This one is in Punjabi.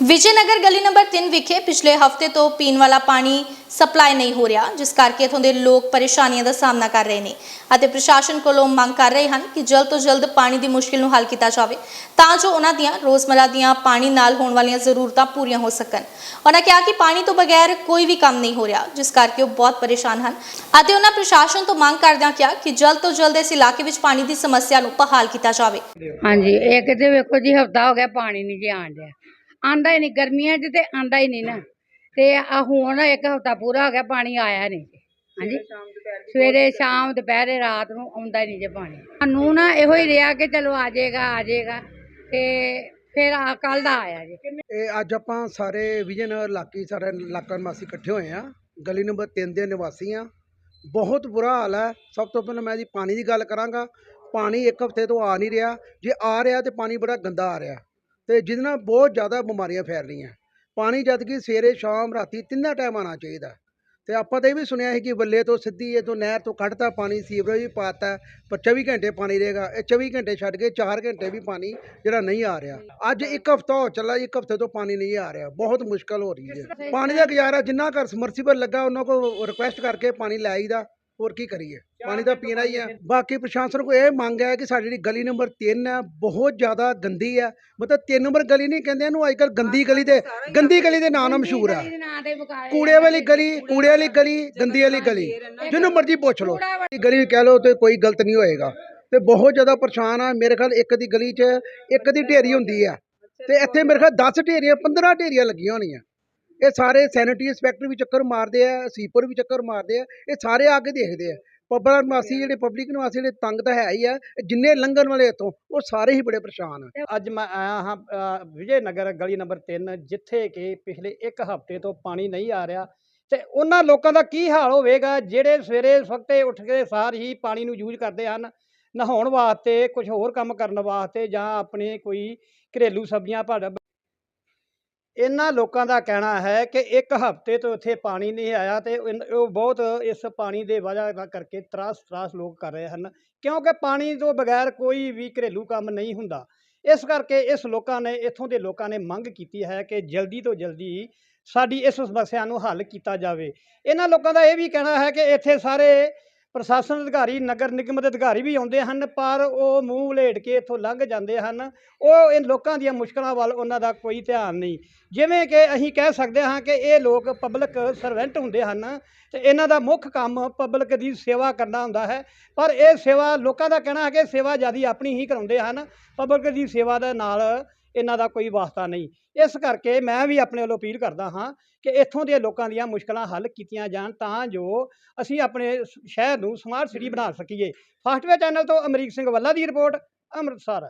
ਵਿਜੇਨਗਰ ਗਲੀ ਨੰਬਰ 3 ਵਿਖੇ ਪਿਛਲੇ ਹਫ਼ਤੇ ਤੋਂ ਪੀਣ ਵਾਲਾ ਪਾਣੀ ਸਪਲਾਈ ਨਹੀਂ ਹੋ ਰਿਹਾ, ਜਿਸ ਕਰਕੇ ਇਥੋਂ ਦੇ ਲੋਕ ਪਰੇਸ਼ਾਨੀਆਂ ਦਾ ਸਾਹਮਣਾ ਕਰ ਰਹੇ ਨੇ ਅਤੇ ਪ੍ਰਸ਼ਾਸਨ ਕੋਲੋਂ ਮੰਗ ਕਰ ਰਹੇ ਹਨ ਕਿ ਜਲਦ ਤੋਂ ਜਲਦ ਪਾਣੀ ਦੀ ਮੁਸ਼ਕਿਲ ਨੂੰ ਹੱਲ ਕੀਤਾ ਜਾਵੇ, ਤਾਂ ਜੋ ਉਹਨਾਂ ਦੀਆਂ ਰੋਜ਼ਮਰਾ ਦੀਆਂ ਪਾਣੀ ਨਾਲ ਹੋਣ ਵਾਲੀਆਂ ਜ਼ਰੂਰਤਾਂ ਪੂਰੀਆਂ ਹੋ ਸਕਣ। ਉਹਨਾਂ ਕਿਹਾ ਕਿ ਪਾਣੀ ਤੋਂ ਬਗੈਰ ਕੋਈ ਵੀ ਕੰਮ ਨਹੀਂ ਹੋ ਰਿਹਾ, ਜਿਸ ਕਰਕੇ ਉਹ ਬਹੁਤ ਪਰੇਸ਼ਾਨ ਹਨ ਅਤੇ ਉਹਨਾਂ ਪ੍ਰਸ਼ਾਸਨ ਤੋਂ ਮੰਗ ਕਰਦਿਆਂ ਕਿਹਾ ਕਿ ਜਲਦ ਤੋਂ ਜਲਦ ਇਸ ਇਲਾਕੇ ਵਿੱਚ ਪਾਣੀ ਦੀ ਸਮੱਸਿਆ ਨੂੰ ਬਹਾਲ ਕੀਤਾ ਜਾਵੇ। ਹਾਂਜੀ ਇੱਕ ਤੇ ਵੇਖੋ ਜੀ, ਹਫਤਾ ਹੋ ਗਿਆ ਪਾਣੀ ਨਹੀਂ ਜੀ ਆਣ ਡਿਆ। ਆਂਦਾ ਹੀ ਨਹੀਂ, ਗਰਮੀਆਂ 'ਚ ਤੇ ਆਂਦਾ ਹੀ ਨਹੀਂ ਨਾ। ਤੇ ਆ ਹੁਣ ਇੱਕ ਹਫਤਾ ਪੂਰਾ ਹੋ ਗਿਆ, ਪਾਣੀ ਆਇਆ ਨਹੀਂ ਜੀ। ਹਾਂਜੀ। ਸਵੇਰੇ ਸ਼ਾਮ ਦੁਪਹਿਰੇ ਰਾਤ ਨੂੰ ਆਉਂਦਾ ਹੀ ਨਹੀਂ ਜੇ ਪਾਣੀ। ਸਾਨੂੰ ਨਾ ਇਹੋ ਹੀ ਰਿਹਾ ਕਿ ਚਲੋ ਆ ਜਾਏਗਾ ਆ ਜਾਏਗਾ। ਤੇ ਫਿਰ ਆ ਕੱਲ ਦਾ ਆਇਆ ਜੀ। ਇਹ ਅੱਜ ਆਪਾਂ ਸਾਰੇ ਵਿਜਨ ਇਲਾਕੇ, ਸਾਰੇ ਇਲਾਕਾ ਨਿਵਾਸੀ ਇਕੱਠੇ ਹੋਏ ਆ ਗਲੀ ਨੰਬਰ 3 ਦੇ ਨਿਵਾਸੀ ਆ ਬਹੁਤ ਬੁਰਾ ਹਾਲ ਹੈ। ਸਭ ਤੋਂ ਪਹਿਲਾਂ ਮੈਂ ਜੀ ਪਾਣੀ ਦੀ ਗੱਲ ਕਰਾਂਗਾ। ਪਾਣੀ ਇੱਕ ਹਫ਼ਤੇ ਤੋਂ ਆ ਨਹੀਂ ਰਿਹਾ। ਜੇ ਆ ਰਿਹਾ ਤੇ ਪਾਣੀ ਬੜਾ ਗੰਦਾ ਆ ਰਿਹਾ। ਤੇ ਜਿਹਦੇ ਨਾਲ ਬਹੁਤ ਜ਼ਿਆਦਾ ਬਿਮਾਰੀਆਂ ਫੈਲ ਰਹੀਆਂ ਪਾਣੀ ਜਦ ਕਿ ਸਵੇਰੇ, ਸ਼ਾਮ, ਰਾਤੀ ਤਿੰਨਾਂ ਟਾਈਮ ਆਉਣਾ ਚਾਹੀਦਾ। ਤੇ ਆਪਾਂ ਤਾਂ ਇਹ ਵੀ ਸੁਣਿਆ ਸੀ ਕਿ ਬੱਲੇ ਤੋਂ ਸਿੱਧੀ, ਇਹ ਤੋਂ ਨਹਿਰ ਤੋਂ ਕੱਢਤਾ ਪਾਣੀ, ਸੀਵਰੇਜ ਵੀ ਪਾਤਾ ਪਰ 24 ਘੰਟੇ ਪਾਣੀ ਰਹੇਗਾ। ਇਹ 24 ਘੰਟੇ ਛੱਡ ਕੇ 4 ਘੰਟੇ ਵੀ ਪਾਣੀ ਜਿਹੜਾ ਨਹੀਂ ਆ ਰਿਹਾ। ਅੱਜ ਇੱਕ ਹਫਤਾ ਹੋ ਚੱਲਾ, ਇੱਕ ਹਫ਼ਤੇ ਤੋਂ ਪਾਣੀ ਨਹੀਂ ਆ ਰਿਹਾ। ਬਹੁਤ ਮੁਸ਼ਕਲ ਹੋ ਰਹੀ ਹੈ। ਪਾਣੀ ਦਾ ਗੁਜ਼ਾਰਾ ਜਿੰਨਾ ਘਰ ਸਮਰਸੀਬਲ ਲੱਗਾ, ਉਹਨਾਂ ਕੋ ਰਿਕੁਐਸਟ ਕਰਕੇ ਪਾਣੀ ਲੈ ਆਈਦਾ। ਹੋਰ ਕੀ ਕਰੀਏ? ਪਾਣੀ ਤਾਂ ਪੀਣਾ ਹੀ ਹੈ ਬਾਕੀ ਪ੍ਰਸ਼ਾਸਨ ਕੋ ਇਹ ਮੰਗ ਹੈ ਕਿ ਸਾਡੀ ਜਿਹੜੀ ਗਲੀ ਨੰਬਰ 3 ਹੈ ਬਹੁਤ ਜ਼ਿਆਦਾ ਗੰਦੀ ਹੈ। ਮਤਲਬ 3 ਨੰਬਰ ਗਲੀ ਨਹੀਂ ਕਹਿੰਦੇ ਇਹਨੂੰ ਅੱਜ ਕੱਲ੍ਹ ਗੰਦੀ ਗਲੀ ਦੇ ਗੰਦੀ ਗਲੀ ਦੇ ਨਾਂ ਨਾਲ ਮਸ਼ਹੂਰ ਹੈ। ਕੂੜੇ ਵਾਲੀ ਗਲੀ ਕੂੜੇ ਵਾਲੀ ਗਲੀ ਗੰਦੀ ਵਾਲੀ ਗਲੀ। ਜਿਹਨੂੰ ਮਰਜ਼ੀ ਪੁੱਛ ਲਓ। ਇਹ ਗਲੀ ਕਹਿ ਲਓ ਤੇ ਕੋਈ ਗਲਤ ਨਹੀਂ ਹੋਏਗਾ। ਤੇ ਬਹੁਤ ਜ਼ਿਆਦਾ ਪਰੇਸ਼ਾਨ ਆ। ਮੇਰੇ ਖਿਆਲ ਇੱਕ ਦੀ ਗਲੀ 'ਚ ਇੱਕ ਦੀ ਢੇਰੀ ਹੁੰਦੀ ਆ। ਤੇ ਇੱਥੇ ਮੇਰੇ ਖਿਆਲ 10 ਢੇਰੀਆਂ 15 ਢੇਰੀਆਂ ਲੱਗੀਆਂ ਹੋਣੀਆਂ। ਇਹ ਸਾਰੇ ਸੈਨਿਟਰੀ ਇੰਸਪੈਕਟਰ ਵੀ ਚੱਕਰ ਮਾਰਦੇ ਆ ਸੀਪਰ ਵੀ ਚੱਕਰ ਮਾਰਦੇ ਆ, ਇਹ ਸਾਰੇ ਆ ਕੇ ਦੇਖਦੇ ਆ। ਪਬਲਿਕ ਨਿਵਾਸੀ ਜਿਹੜੇ ਪਬਲਿਕ ਨਿਵਾਸੀ ਜਿਹੜੇ ਤੰਗ ਤਾਂ ਹੈ ਹੀ ਆ ਜਿੰਨੇ ਲੰਘਣ ਵਾਲੇ ਇੱਥੋਂ, ਉਹ ਸਾਰੇ ਹੀ ਬੜੇ ਪਰੇਸ਼ਾਨ ਆ। ਅੱਜ ਮੈਂ ਆਇਆ ਹਾਂ ਵਿਜੇ ਨਗਰ ਗਲੀ ਨੰਬਰ 3 ਜਿੱਥੇ ਕਿ ਪਿਛਲੇ 1 ਹਫ਼ਤੇ ਤੋਂ ਪਾਣੀ ਨਹੀਂ ਆ ਰਿਹਾ ਤੇ ਉਹਨਾਂ ਲੋਕਾਂ ਦਾ ਕੀ ਹਾਲ ਹੋਵੇਗਾ, ਜਿਹੜੇ ਸਵੇਰੇ ਸਵਖਤੇ ਉੱਠ ਕੇ ਸਾਰ ਹੀ ਪਾਣੀ ਨੂੰ ਯੂਜ਼ ਕਰਦੇ ਹਨ, ਨਹਾਉਣ ਵਾਸਤੇ ਕੁਝ ਹੋਰ ਕੰਮ ਕਰਨ ਵਾਸਤੇ ਜਾਂ ਆਪਣੇ ਕੋਈ ਘਰੇਲੂ ਸਬਜ਼ੀਆਂ ਭਾੜਾ ਇਹਨਾਂ ਲੋਕਾਂ ਦਾ ਕਹਿਣਾ ਹੈ ਕਿ ਇੱਕ ਹਫ਼ਤੇ ਤੋਂ ਇੱਥੇ ਪਾਣੀ ਨਹੀਂ ਆਇਆ ਤੇ ਇਨ- ਉਹ ਬਹੁਤ ਇਸ ਪਾਣੀ ਦੇ ਵਜ੍ਹਾ ਨਾਲ ਕਰਕੇ ਤਰਾਸ ਤਰਾਸ ਲੋਕ ਕਰ ਰਹੇ ਹਨ, ਕਿਉਂਕਿ ਪਾਣੀ ਤੋਂ ਬਗੈਰ ਕੋਈ ਵੀ ਘਰੇਲੂ ਕੰਮ ਨਹੀਂ ਹੁੰਦਾ। ਇਸ ਕਰਕੇ ਇਸ ਲੋਕਾਂ ਨੇ, ਇੱਥੋਂ ਦੇ ਲੋਕਾਂ ਨੇ ਮੰਗ ਕੀਤੀ ਹੈ ਕਿ ਜਲਦੀ ਤੋਂ ਜਲਦੀ ਸਾਡੀ ਇਸ ਸਮੱਸਿਆ ਨੂੰ ਹੱਲ ਕੀਤਾ ਜਾਵੇ। ਇਹਨਾਂ ਲੋਕਾਂ ਦਾ ਇਹ ਵੀ ਕਹਿਣਾ ਹੈ ਕਿ ਇੱਥੇ ਸਾਰੇ ਪ੍ਰਸ਼ਾਸਨ ਅਧਿਕਾਰੀ, ਨਗਰ ਨਿਗਮ ਦੇ ਅਧਿਕਾਰੀ ਵੀ ਆਉਂਦੇ ਹਨ, ਪਰ ਉਹ ਮੂੰਹ ਵਲੇਟ ਕੇ ਇੱਥੋਂ ਲੰਘ ਜਾਂਦੇ ਹਨ। ਉਹ ਇਹ ਲੋਕਾਂ ਦੀਆਂ ਮੁਸ਼ਕਲਾਂ ਵੱਲ ਉਹਨਾਂ ਦਾ ਕੋਈ ਧਿਆਨ ਨਹੀਂ। ਜਿਵੇਂ ਕਿ ਅਸੀਂ ਕਹਿ ਸਕਦੇ ਹਾਂ ਕਿ ਇਹ ਲੋਕ ਪਬਲਿਕ ਸਰਵੈਂਟ ਹੁੰਦੇ ਹਨ ਤੇ ਇਹਨਾਂ ਦਾ ਮੁੱਖ ਕੰਮ ਪਬਲਿਕ ਦੀ ਸੇਵਾ ਕਰਨਾ ਹੁੰਦਾ ਹੈ। ਪਰ ਇਹ ਸੇਵਾ ਲੋਕਾਂ ਦਾ ਕਹਿਣਾ ਹੈ ਕਿ ਸੇਵਾ ਜਿਆਦੀ ਆਪਣੀ ਹੀ ਕਰਾਉਂਦੇ ਹਨ। ਪਬਲਿਕ ਦੀ ਸੇਵਾ ਦੇ ਨਾਲ ਇਹਨਾਂ ਦਾ ਕੋਈ ਵਾਸਤਾ ਨਹੀਂ। ਇਸ ਕਰਕੇ ਮੈਂ ਵੀ ਆਪਣੇ ਵੱਲੋਂ ਅਪੀਲ ਕਰਦਾ ਹਾਂ ਕਿ ਇੱਥੋਂ ਦੇ ਲੋਕਾਂ ਦੀਆਂ ਮੁਸ਼ਕਲਾਂ ਹੱਲ ਕੀਤੀਆਂ ਜਾਣ ਤਾਂ ਜੋ ਅਸੀਂ ਆਪਣੇ ਸ਼ਹਿਰ ਨੂੰ ਸਮਾਰਟ ਸਿਟੀ ਬਣਾ ਸਕੀਏ। ਫਾਸਟਵੇ ਚੈਨਲ ਤੋਂ ਅਮਰੀਕ ਸਿੰਘ ਵੱਲਾ ਦੀ ਰਿਪੋਰਟ, ਅੰਮ੍ਰਿਤਸਰ।